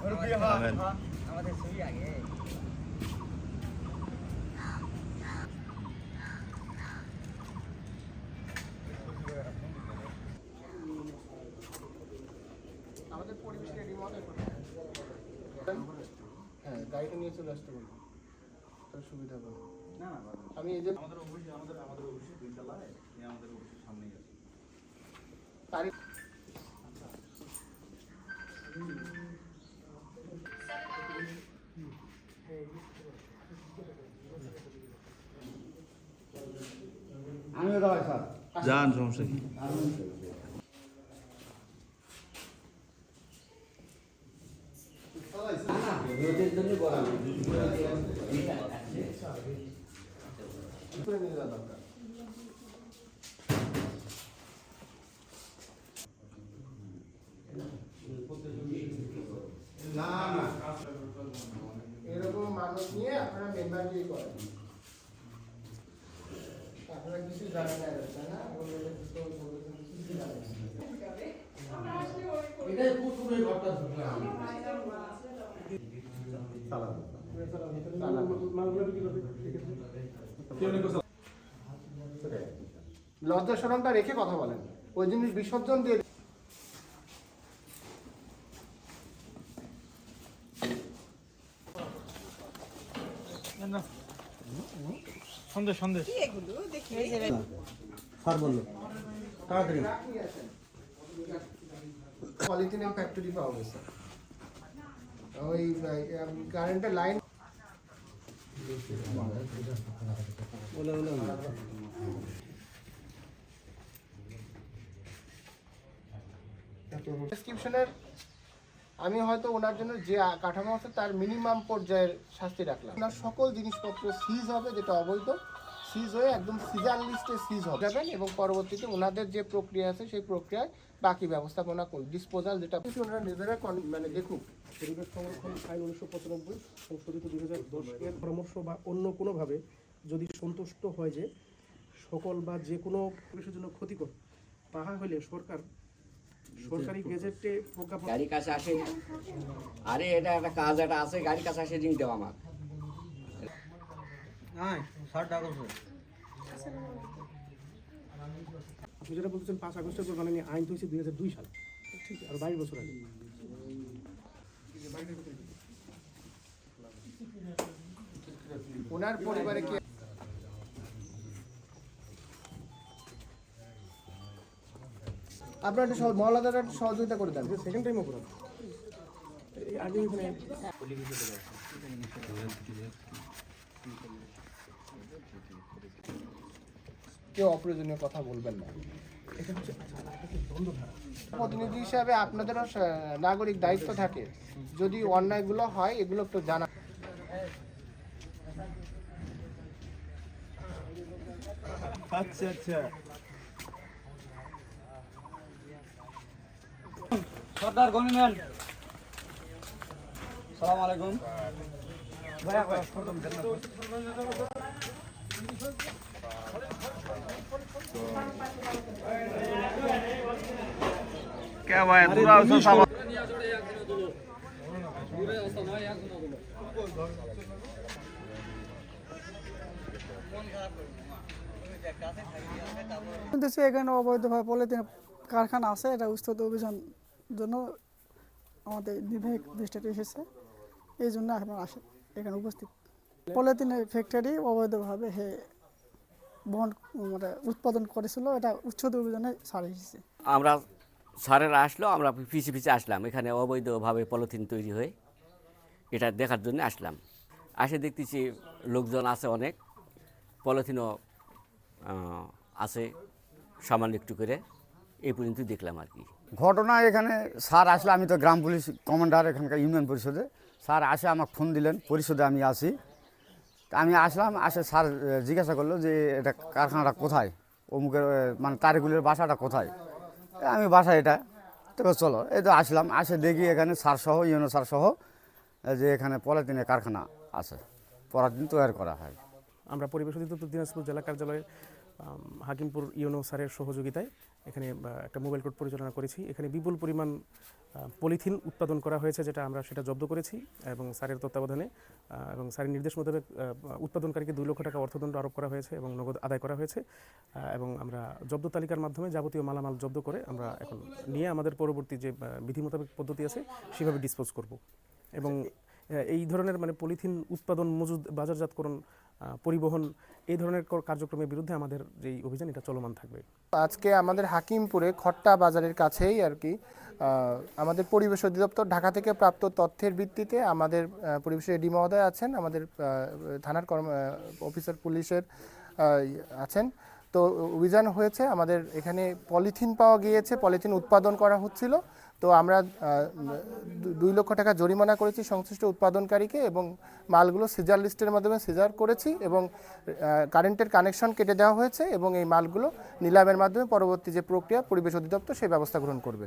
Amen. আমাদের ছবি আগে। আমাদের পরিবেশকে রিমডেল করতে হ্যাঁ গাড়িটা নিয়ে চলে আসতে বলব তাহলে সুবিধা হবে। না না আমি এই যে আমাদের অফিসে আমাদের আমাদের অফিসে দুই তলায় এই আমাদের অফিসের সামনেই আছে। আমিও দাঁড়াই স্যার যান সমস্যা কি করে নিয়ে যাওয়া দরকার না না আপনারা মেম্বার দিয়ে করেন। আপনারা কিছু জানেন না তাই না? বললেন তো কিছু জানেন না। এটাই পুকুরে ঘরটা ঢুকলাম লজ্জা সরমটা রেখে কথা বলেন। ওই জিনিস বিসর্জন দিয়ে স্যার বলল তাড়াতাড়ি পলিথিনের ফ্যাক্টরি পাওয়া গেছে। ওই কারেন্টের লাইন বলে বলে ডেসক্রিপশনের আমি হয়তো ওনার জন্য যে কাঠামো আছে তার মিনিমাম পর্যায়ের শাস্তি রাখলাম। ওনার সকল জিনিসপত্র সিজ হবে, যেটা অবৈধ সিজ হয়ে একদম সিজার লিস্টে সিজ হবে যাবেন এবং পরবর্তীতে ওনাদের যে প্রক্রিয়া আছে, সেই প্রক্রিয়ায় বাকি ব্যবস্থাপনা করুন ডিসপোজাল যেটা ওনারা নিজেরা মানে দেখুক পরিবেশ সংরক্ষণ আইন উনিশশো পঁচানব্বই সংশোধিত দুই হাজার দশ এর পরামর্শ বা অন্য কোনোভাবে যদি সন্তুষ্ট হয় যে সকল বা যে কোনো পরিবেশের জন্য ক্ষতিকর, তাহা হলে সরকার সরকারি গেজেটে প্রজ্ঞাপন গাড়ির কাছে আসে আরে এটা একটা কাজ একটা আছে গাড়ির কাছে আসে রিং দেওয়া আমার। আপনি যেটা বলতেছেন পাঁচ আগস্টের পর মানে আইন তো হয়েছে দুই হাজার দুই সাল। ঠিক আর বাইশ বছর আগে। ওনার পরিবারে কি আপনার একটু মহলাদার একটু সহযোগিতা করে দেন। সেকেন্ড টাইম অপরাধ আগে এখানে কেউ অপ্রয়োজনীয় কথা বলবেন না। প্রতিনিধি হিসাবে আপনাদেরও নাগরিক দায়িত্ব থাকে। যদি অন্যায়গুলো হয় এগুলো একটু জানা আচ্ছা আচ্ছা। সর্দার সালাম আলাইকুম। শুনতেছি এখানে অবৈধভাবে পলিথিন কারখানা আছে এটা উচ্ছেদ অভিযান জন্য আমাদের বিভাগ দৃষ্টিতে এসেছে। এই জন্য আপনার আসে এখানে উপস্থিত। পলিথিনের ফ্যাক্টরি অবৈধভাবে হে বহন মানে উৎপাদন করেছিল। এটা উচ্ছেদ অভিযানে ছাড়ে এসেছে। আমরা স্যারেরা আসলো, আমরা পিছিয়ে পিছিয়ে আসলাম। এখানে অবৈধভাবে পলিথিন তৈরি হয়ে এটা দেখার জন্য আসলাম। আসে দেখতেছি লোকজন আছে অনেক। পলিথিনও আছে সামান্য একটু করে। এই পর্যন্ত দেখলাম আর কি। ঘটনা এখানে, স্যার আসলে আমি তো গ্রাম পুলিশ কমান্ডার এখানকার ইউনিয়ন পরিষদে। স্যার আসে, আমাকে ফোন দিলেন, পরিষদে আমি আসি। আমি আসলাম, আসে স্যার জিজ্ঞাসা করল যে এটা কারখানাটা কোথায়? অমুকের মানে তারিকুলের বাসাটা কোথায়? আমি, বাসা এটা। তো চলো। এই তো আসলাম, আসে দেখি এখানে স্যার সহ, ইউনো স্যার সহ যে এখানে পলিথিনের কারখানা আছে। পলিথিন তৈরি করা হয়। আমরা পরিবেশ অধিদপ্তর দিনাজপুর জেলা কার্যালয়ে হাকিমপুর ইউনো স্যারের সহযোগিতায় এখানে একটা মোবাইল কোর্ট পরিচালনা করেছি। এখানে বিপুল পরিমাণ পলিথিন উৎপাদন করা হয়েছে, যেটা আমরা সেটা জব্দ করেছি এবং স্যারের তত্ত্বাবধানে এবং স্যারের নির্দেশ মোতাবেক উৎপাদনকারীকে দুই লক্ষ টাকা অর্থদণ্ড আরোপ করা হয়েছে এবং নগদ আদায় করা হয়েছে। এবং আমরা জব্দ তালিকার মাধ্যমে যাবতীয় মালামাল জব্দ করে আমরা এখন নিয়ে আমাদের পরবর্তী যে বিধি মোতাবেক পদ্ধতি আছে, সেভাবে ডিসপোজ করব। এবং এই ধরনের মানে পলিথিন উৎপাদন, মজুদ, বাজারজাতকরণ পরিবহন এই ধরনের কর- কার্যক্রমের বিরুদ্ধে আমাদের যেই অভিযান, এটা চলমান থাকবে। আজকে আমাদের হাকিমপুরে খট্টা বাজারের কাছেই আর কি আমাদের পরিবেশ অধিদপ্তর ঢাকা থেকে প্রাপ্ত তথ্যের ভিত্তিতে আমাদের পরিবেশ এডি মহোদয় আছেন, আমাদের থানার কর্ম অফিসার পুলিশের আছেন। তো অভিযান হয়েছে, আমাদের এখানে পলিথিন পাওয়া গিয়েছে, পলিথিন উৎপাদন করা হচ্ছিল। তো আমরা দুই লক্ষ টাকা জরিমানা করেছি সংশ্লিষ্ট উৎপাদনকারীকে এবং মালগুলো সিজার লিস্টের মাধ্যমে সিজার করেছি এবং কারেন্টের কানেকশন কেটে দেওয়া হয়েছে এবং এই মালগুলো নিলামের মাধ্যমে পরবর্তী যে প্রক্রিয়া, পরিবেশ অধিদপ্তর সেই ব্যবস্থা গ্রহণ করবে।